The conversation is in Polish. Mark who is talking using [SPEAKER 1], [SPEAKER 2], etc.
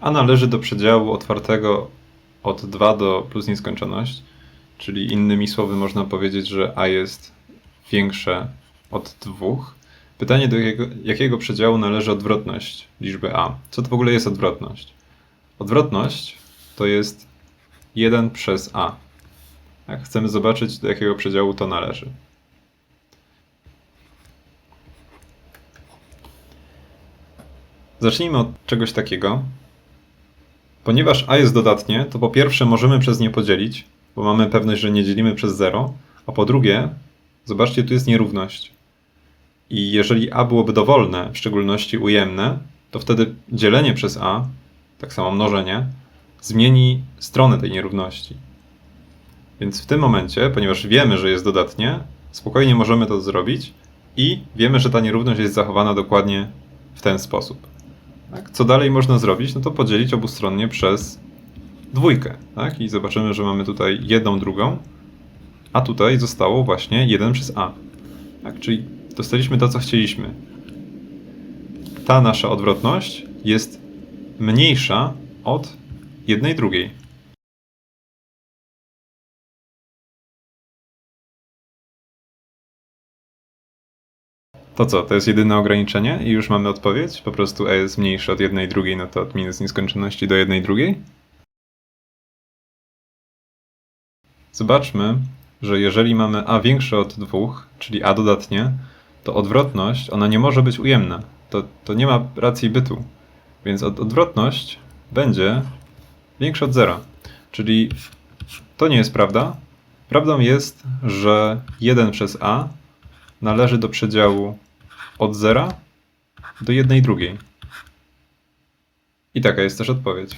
[SPEAKER 1] a należy do przedziału otwartego od 2 do plus nieskończoność, czyli innymi słowy można powiedzieć, że a jest większe od 2. Pytanie, do jakiego, jakiego przedziału należy odwrotność liczby a. Co to w ogóle jest odwrotność? Odwrotność to jest 1 przez a. Tak? Chcemy zobaczyć, do jakiego przedziału to należy. Zacznijmy od czegoś takiego. Ponieważ a jest dodatnie, to po pierwsze możemy przez nie podzielić, bo mamy pewność, że nie dzielimy przez 0, a po drugie, zobaczcie, tu jest nierówność. I jeżeli a byłoby dowolne, w szczególności ujemne, to wtedy dzielenie przez a, tak samo mnożenie, zmieni stronę tej nierówności. Więc w tym momencie, ponieważ wiemy, że jest dodatnie, spokojnie możemy to zrobić i wiemy, że ta nierówność jest zachowana dokładnie w ten sposób. Tak? Co dalej można zrobić? No to podzielić obustronnie przez dwójkę. Tak? I zobaczymy, że mamy tutaj jedną drugą, a tutaj zostało właśnie 1 przez a. Tak? Czyli dostaliśmy to, co chcieliśmy. Ta nasza odwrotność jest mniejsza od jednej drugiej. To co, to jest jedyne ograniczenie i już mamy odpowiedź? Po prostu e jest mniejsze od jednej drugiej, no to od minus nieskończoności do jednej drugiej? Zobaczmy, że jeżeli mamy a większe od dwóch, czyli a dodatnie, to odwrotność, ona nie może być ujemna. To, to nie ma racji bytu. Więc od, odwrotność będzie większa od zera. Czyli to nie jest prawda. Prawdą jest, że 1 przez a należy do przedziału od zera do jednej drugiej. I taka jest też odpowiedź.